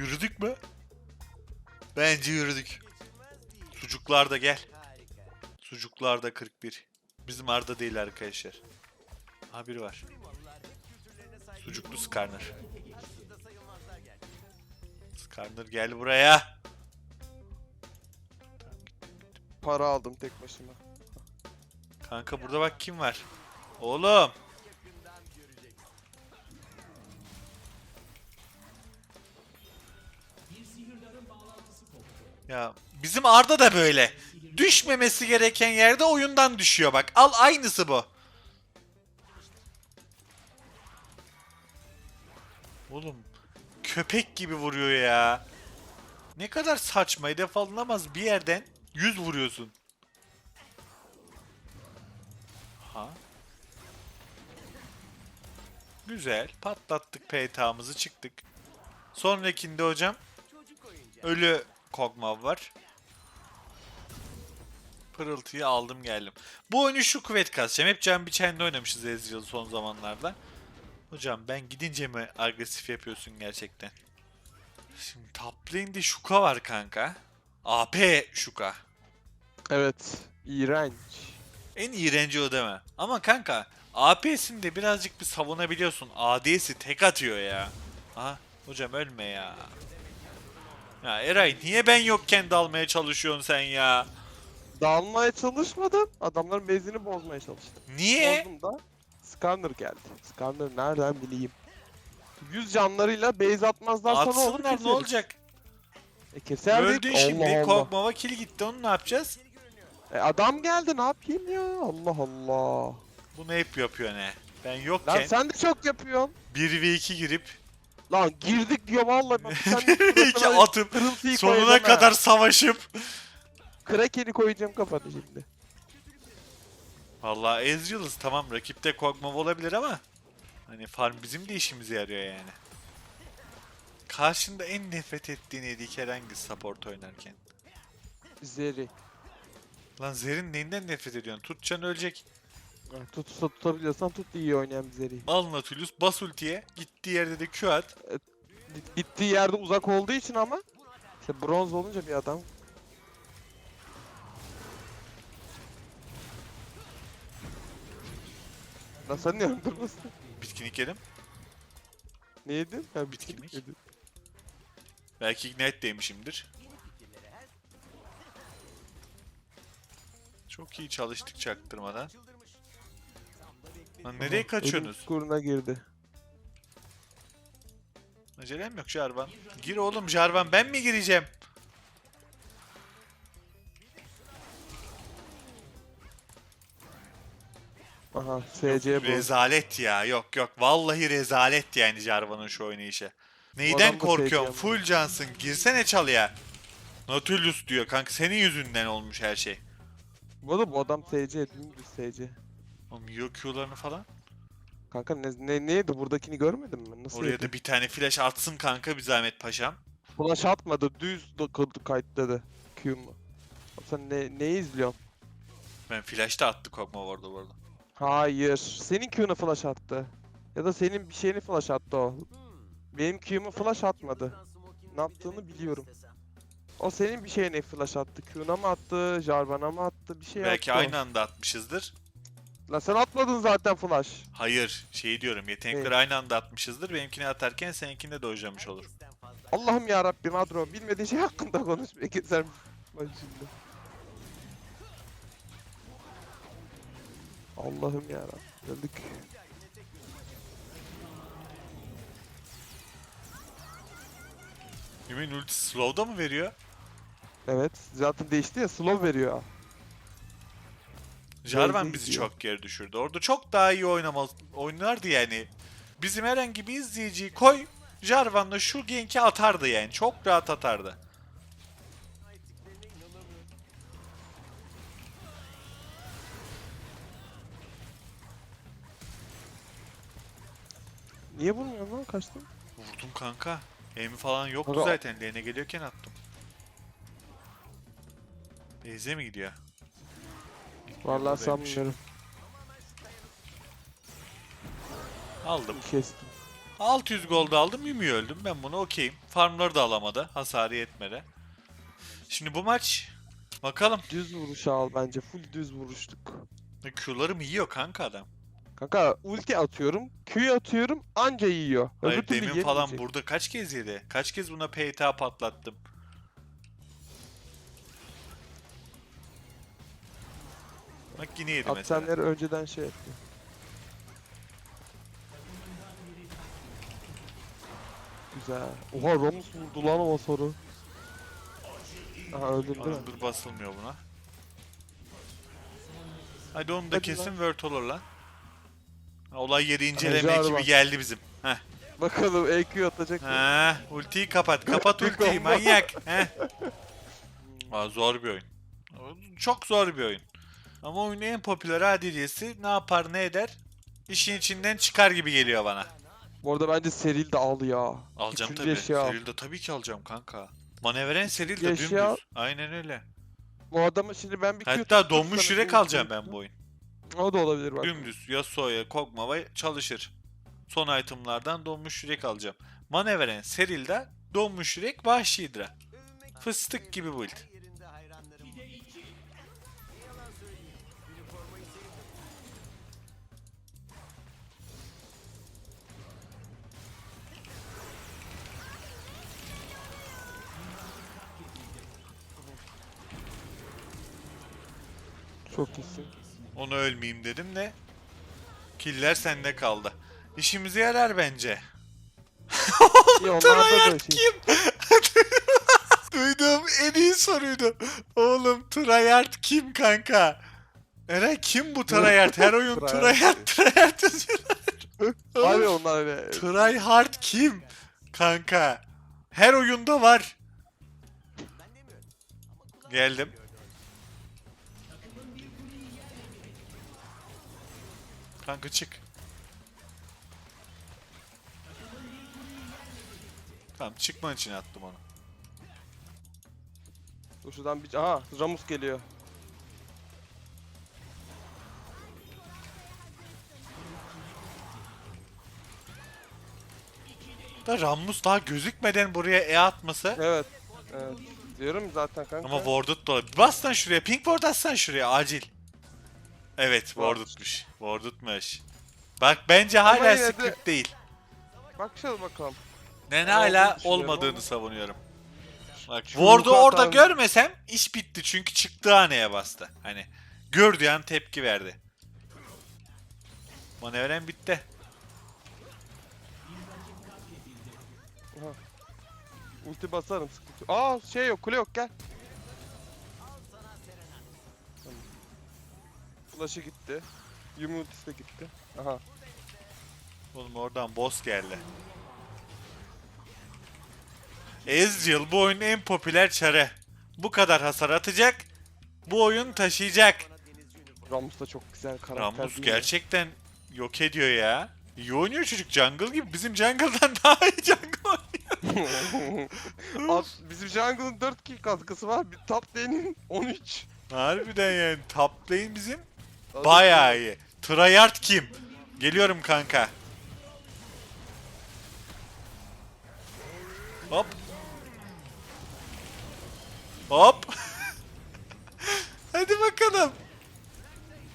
Yürüdük mü? Bence yürüdük. Sucuklar da gel. Sucuklar da 41. Bizim Arda değil arkadaşlar. Ha biri var. Sucuklu Skarner. Skarner gel buraya. Para aldım tek başıma. Kanka burada bak kim var. Oğlum. Ya bizim Arda da böyle. Düşmemesi gereken yerde oyundan düşüyor bak. Al aynısı bu. Oğlum köpek gibi vuruyor ya. Ne kadar saçma hedef alınamaz bir yerden 100 vuruyorsun. Ha. Güzel. Patlattık PTA'mızı çıktık. Sonrakinde hocam ölü Kog'Maw var. Pırıltıyı aldım geldim. Bu oyunu şu kuvvet kasacağım. Hep Can Biçen'de oynamışız Ezreal son zamanlarda. Hocam ben gidince mi agresif yapıyorsun gerçekten? Şimdi top lane'de Shuka var kanka. AP Shuka. Evet. iğrenç. En iğrenci o deme. Ama kanka AP'sinde birazcık bir savunabiliyorsun. AD'si tek atıyor ya. Aha hocam ölme ya. Ya Eray niye ben yokken dalmaya çalışıyorsun sen ya? Dalmaya çalışmadım. Adamların bezini bozmaya çalıştım. Niye? Bozdum da. Scanner geldi. Scanner nereden bileyim. 100 canlarıyla base atmazlarsa ne olur Atsınlar ne keseriz. olacak? E keserdik. Öldün şimdi. Allah Allah. Kill gitti. Onu ne yapacağız? E adam geldi ne yapayım ya? Allah Allah. Bunu hep yapıyor ne? Ben Lan yokken sen de çok yapıyorsun. 1v2 girip Lan girdik diyor vallahi bak sen 1v2 atıp sonuna koyacağım ha. kadar savaşıp Kraken'i koyacağım kafana şimdi. Vallahi Ezreal'ız tamam rakipte Kog'Maw olabilir ama hani farm bizim de işimize yarıyor yani. Karşında en nefret ettiğin AD hangisi support oynarken? Zeri. Lan Zer'in neyinden nefret ediyorsun? Tutacaksın ölecek. Yani Tut, tut, tutabiliyorsan tut iyi oynayan bir Zeri. Al Nautilus bas ultiye. Gittiği yerde de Q at. Git- Gittiği yerde uzak olduğu için ama işte bronz olunca bir adam Lan sen ne öldürmüşsün? Bitkinlik yedim. Ne yedin? Ha, Bitkinlik. yedin. Belki Ignite değmişimdir. Çok iyi çalıştık çaktırmadan. Lan nereye Aha, kaçıyorsunuz? çukuruna girdi. Acelem yok Jarvan. Gir oğlum Jarvan ben mi gireceğim? Aha SC bu. Rezalet ya yok yok vallahi rezalet yani Jarvan'ın şu oynayışı. adam Neyden da korkuyorsun? Full cansın girsene çalıya. Nautilus diyor kanka senin yüzünden olmuş her şey. Bu da bu adam SC dümdüz SC. Oğlum yiyor Q'larını falan. Kanka ne, ne neydi buradakini görmedin mi? Nasıl Oraya yedi? da bir tane flash atsın kanka bir zahmet paşam. Flash atmadı düz kayıtladı. Q mu? Sen ne, neyi izliyorsun? Ben flash da attı Kog'Maw orada bu arada. Hayır. Senin Q'na flash attı. Ya da senin bir şeyini flash attı o. Benim Q'mu flash atmadı. Ne yaptığını biliyorum. O senin bir şeyine flash attı. Q'na mı attı? Jarvan'a mı attı? Bir şey Belki attı. o. aynı anda atmışızdır. Lan sen atmadın zaten flash. Hayır şey diyorum yetenekleri Evet. aynı anda atmışızdır. Benimkini atarken seninkini de dojlamış olur. Allah'ım ya Rabbim Adro bilmediğin şey hakkında konuş. Peki sen bak şimdi. Allah'ım ya Rabbim. Öldük. Yumin ulti slow'da mı veriyor? Evet. Zaten değişti ya slow veriyor. Jarvan bizi gidiyor. çok geri düşürdü. Orada çok daha iyi oynamaz, oynardı yani. Bizim herhangi bir izleyiciyi koy, Jarvan'la şu genki atardı yani. Çok rahat atardı. Niye vurmuyorsun lan kaçtın? Vurdum kanka. Aim falan yoktu Kanka- zaten. Lane'e geliyorken attım. Base'e mi gidiyor? Vallahi Buradaymış. sanmıyorum. Aldım. Kestim. 600 gold aldım Yumi'yi öldüm. Ben bunu okeyim. Farmları da alamadı. Hasarı yetmedi. Şimdi bu maç bakalım. Düz vuruş al bence. Full düz vuruşluk. Q'larım yiyor kanka adam. Kanka ulti atıyorum. Q atıyorum anca yiyor. Hayır türlü demin falan yemeyecek. burada kaç kez yedi? Kaç kez buna PTA patlattım? Bak yine yedi mesela. Atsenleri önceden şey yapıyor. Güzel. Oha Ramus vurdu lan o soru. Aha öldürdü. Aa, dur basılmıyor buna. Hadi onu da Hadi kesin lan. word olur lan. Ha, Olay yeri inceleme Ejder ekibi var. geldi bizim. Heh. Bakalım EQ atacak mı? Ha, ultiyi kapat. Kapat ultiyi manyak. Heh. Aa, zor bir oyun. Çok zor bir oyun. Ama oyunun en popüler adiliyesi ne yapar ne eder işin içinden çıkar gibi geliyor bana. Bu arada bence Seril de al ya. Alacağım tabii. eşya al. Seril'de tabii ki alacağım kanka. Manevren Seril de eşya dümdüz. Aynen öyle. Bu adamı şimdi ben bir Hatta donmuş yürek alacağım ben bu oyun. O da olabilir bak. Dümdüz Yasuo'ya Kog'Maw'a çalışır. Son itemlardan donmuş yürek alacağım. Manevren Seril'de donmuş yürek Vahşidra. Fıstık gibi build. Çok iyisin. Onu ölmeyeyim dedim de killer sende kaldı. İşimize yarar bence. Tryhard şey. kim? Duyduğum en iyi soruydu. Oğlum Tryhard kim kanka? Eray kim bu Tryhard? Her oyun. Tryhard Tryhard yazıyorlar. Abi onlar öyle. Tryhard kim? Kanka. Her oyunda var. Geldim. Kanka çık. Tamam çıkman için attım onu. Dur şuradan bir... Aha Ramus geliyor. Da Rammus daha gözükmeden buraya E atması. Evet. Evet. Diyorum zaten kanka. Ama Warded da olabilir. Bas lan şuraya. Pink Ward atsan şuraya acil. Evet Warded'mış. Warded'mış. Bak bence hala yine de- script değil. Bakacağız bakalım. Ben Ben hala olduğunu düşünüyorum olmadığını ama- savunuyorum. Bak Şu Ward'u Luka orada tarzı- görmesem iş bitti çünkü çıktığı haneye bastı. Hani gördüğü an tepki verdi. Manevren bitti. Ulti basarım sıkıntı. Aa şey yok kule yok gel. Flash'ı gitti. Yumi ultisi de gitti. Aha. Oğlum oradan boss geldi. Ezreal bu oyunun en popüler çarı. Bu kadar hasar atacak. Bu oyun taşıyacak. Ramus da çok güzel karakter Ramus gerçekten yok ediyor ya. İyi oynuyor çocuk jungle gibi. Bizim jungle'dan daha iyi jungle oynuyor. Abi, bizim jungle'ın 4 kill katkısı var. Bir top lane'in 13. Harbiden yani top lane bizim bayağı iyi. Tryhard kim? Geliyorum kanka. Hop. Hop. Hadi bakalım.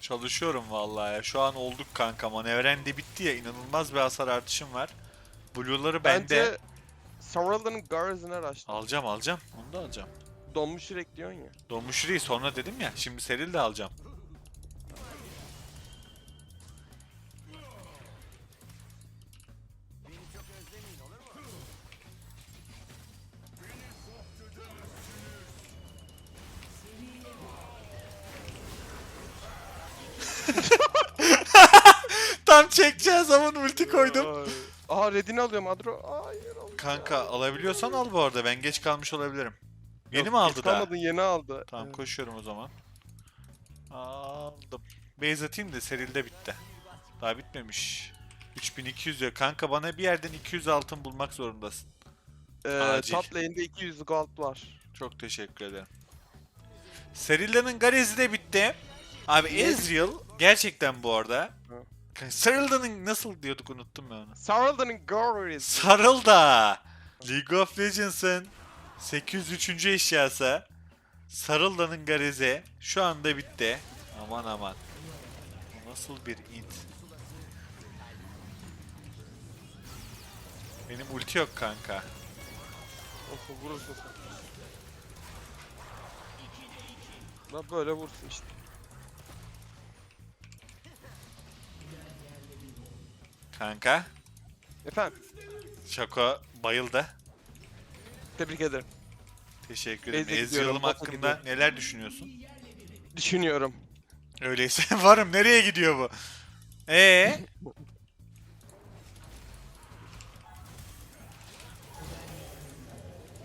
Çalışıyorum vallahi ya. Şu an olduk kanka. Manevren de bitti ya. İnanılmaz bir hasar artışım var. Blue'ları bende. Bence Sorrel'ın Garrison'ı araştır. Alacağım alacağım. Onu da alacağım. Donmuş yürek diyorsun ya. Donmuş Yüreği sonra dedim ya. Şimdi Seril de alacağım. Koydum. Aha redini alıyorum Adro. Hayır oğlum. Kanka alabiliyorsan al bu arada. Ben geç kalmış olabilirim. Yeni Yok, mi aldı daha? kalmadın, yeni aldı. Tamam Evet. koşuyorum o zaman. Aldım. Base atayım da serilde bitti. Daha bitmemiş. 3200 ya. Kanka bana bir yerden 200 altın bulmak zorundasın. Ee, Acil. top lane'de 200 gold var. Çok teşekkür ederim. Serilla'nın garezi de bitti. Abi? Ezreal gerçekten bu arada Hı. Sarılda'nın nasıl diyorduk unuttum ben onu. Saralda'nın Goris. Sarılda! League of Legends'ın 803. eşyası Sarılda'nın garize şu anda bitti. Aman aman. Bu nasıl bir int? Benim ulti yok kanka. Olsun vurursun sen. Lan böyle vursun işte. Kanka. Efendim Şako bayıldı. tebrik ederim. Teşekkür ederim. Ezreal'ım bota hakkında gidiyorum. neler düşünüyorsun? Düşünüyorum. Öyleyse varım. Nereye gidiyor bu? Ee?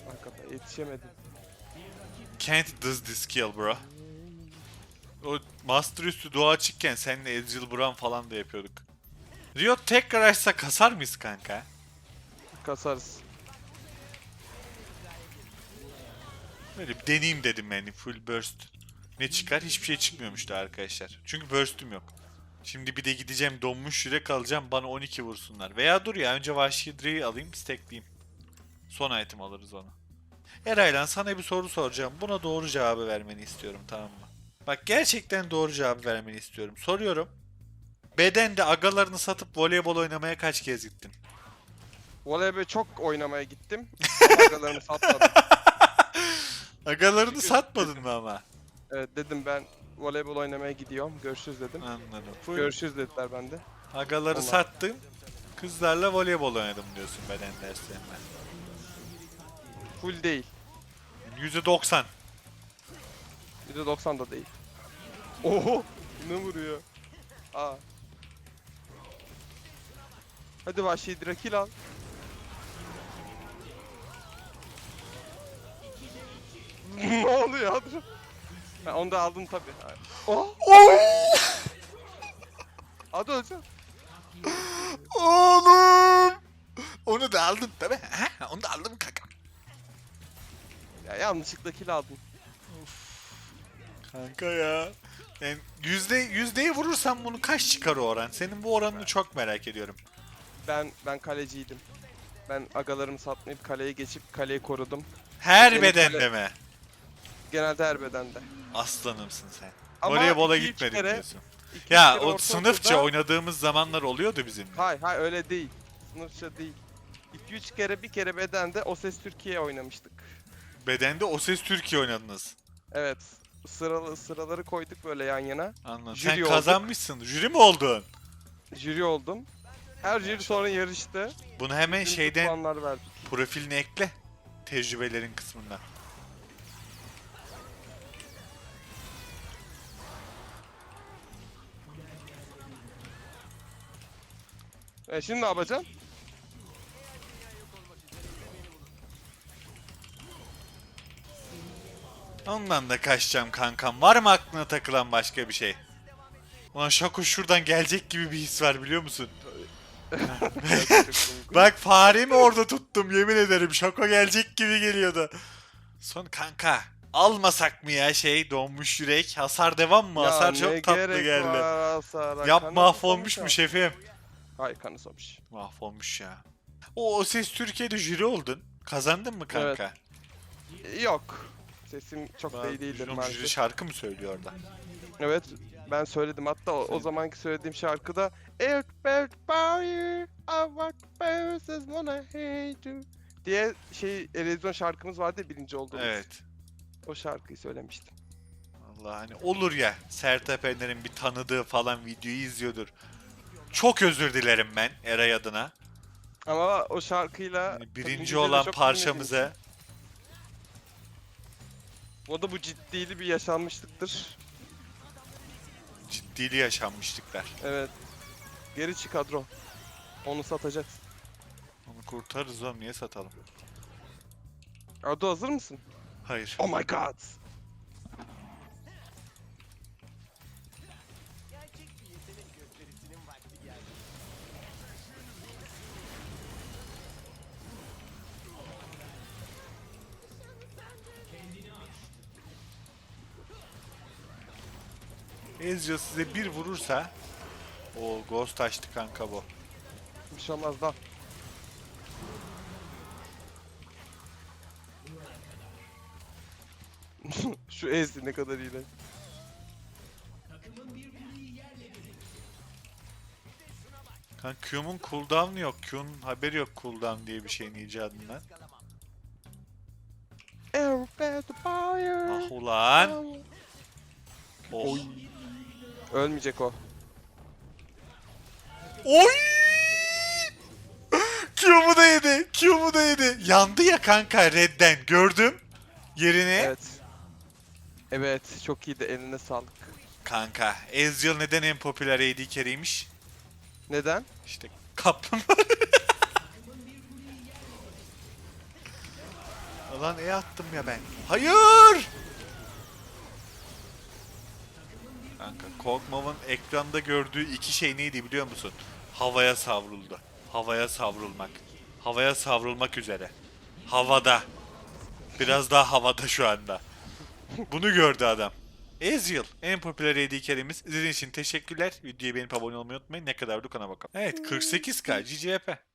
Hakikaten yetişemedim. Can't does this kill bro. O Master üstü dua açıkken seninle Ezreal Brown falan da yapıyorduk. Riot tekrar açsa kasar mıyız kanka? Kasarız. Böyle bir deneyeyim dedim yani full burst. Ne çıkar? Hiçbir şey çıkmıyormuş da arkadaşlar. Çünkü burst'üm yok. Şimdi bir de gideceğim donmuş yürek alacağım bana 12 vursunlar. Veya dur ya önce Vahşi Dre'yi alayım stackleyeyim. Son item alırız onu. Eraylan sana bir soru soracağım. Buna doğru cevabı vermeni istiyorum tamam mı? Bak gerçekten doğru cevabı vermeni istiyorum. Soruyorum. Bedende agalarını satıp voleybol oynamaya kaç kez gittin? Voleybol çok oynamaya gittim. Agalarımı satmadım. Agalarını satmadın mı ama? Evet dedim ben voleybol oynamaya gidiyorum. Görüşürüz dedim. Anladım. Full Görüşürüz dediler bende. Agaları Onlar. sattım. Kızlarla voleybol oynadım diyorsun beden derslerinde. Full değil. %90. %90 da değil. Oho! Ne vuruyor? Aa. Hadi vahşi Drakil al. ne oluyor Adro? Ha, onu da aldın tabi. Oh! Hadi hocam. Oğlum! Onu da aldın tabi. Ha, onu da aldım kanka. Ya yanlışlıkla kill aldın. Kanka ya. Yani yüzde, yüzdeyi vurursan bunu kaç çıkar o oran? Senin bu oranını çok merak ediyorum. Ben ben kaleciydim. Ben agalarımı satmayıp kaleye geçip kaleyi korudum. Her Senin bedende kale- mi? Genelde her bedende. Aslanımsın sen. Ama Voleybola iki, üç gitmedik kere- diyorsun. İki, Ya kere o ortaokulda- sınıfça oynadığımız zamanlar oluyordu bizim. Hayır hayır öyle değil. Sınıfça değil. 2-3 kere bir kere bedende O Ses Türkiye oynamıştık. Bedende O Ses Türkiye oynadınız. Evet. Sıralı, sıraları koyduk böyle yan yana. Anladım. Jüri Sen olduk. kazanmışsın. Jüri mi oldun? Jüri oldum. Her jüri sonra yarıştı. Bunu hemen Bizim şeyden puanlar verdik. profilini ekle. Tecrübelerin kısmından. E şimdi ne yapacaksın? Ondan da kaçacağım kankam. Var mı aklına takılan başka bir şey? Ulan Şako şuradan gelecek gibi bir his var biliyor musun? Bak faremi orada tuttum yemin ederim. Şako gelecek gibi geliyordu. Son kanka. Almasak mı ya şey donmuş yürek? Hasar devam mı? Ya Hasar çok tatlı geldi. Yap mahvolmuş mu şefim? Hayır kanı soğumuş. Mahvolmuş ya. O, o ses Türkiye'de jüri oldun. Kazandın mı kanka? Yok. Sesim çok da iyi değildir jüri- jüri maalesef. şarkı mı söylüyor orada? Evet ben söyledim hatta o, o zamanki söylediğim şarkıda felt fire, I walk verses when I hate you diye şey televizyon şarkımız vardı ya, birinci olduğumuz. Evet. O şarkıyı söylemiştim. Allah hani olur ya Sertab Erener'in bir tanıdığı falan videoyu izliyordur. Çok özür dilerim ben Eray adına. Ama o şarkıyla Yani birinci olan çok parçamıza. O da bu ciddili bir yaşanmışlıktır. Ciddili yaşanmışlıklar. Evet. Geri çık kadro. Onu satacaksın. Onu kurtarırız oğlum niye satalım? Ardo hazır mısın? Hayır. Oh my god. Ezreal size bir vurursa O ghost açtı kanka bu. Bir şey olmaz. Şu ezdi ne kadar iyi lan. Kanka Q'mun cooldown'u yok. Q'nun haberi yok cooldown diye bir şeyin icadından. Ah ulan. Oh. Oy. Ölmeyecek o. Oy! Q'mu da yedi. Q'mu da yedi. Yandı ya kanka redden. Gördüm. Yerini. Evet. Evet çok iyiydi eline sağlık. Kanka Ezreal neden en popüler AD carry'miş? Neden? İşte kaplumbağa. Lan E attım ya ben. Hayır! Kog'Maw'ın ekranda gördüğü iki şey neydi biliyor musun? Havaya savruldu. Havaya savrulmak. Havaya savrulmak üzere. Havada. Biraz daha havada şu anda. Bunu gördü adam. Ezreal en popüler AD carry'miz. İzlediğiniz için teşekkürler. Videoyu beğenip abone olmayı unutmayın. Ne kadar kanala bakalım. Evet 48k GGP.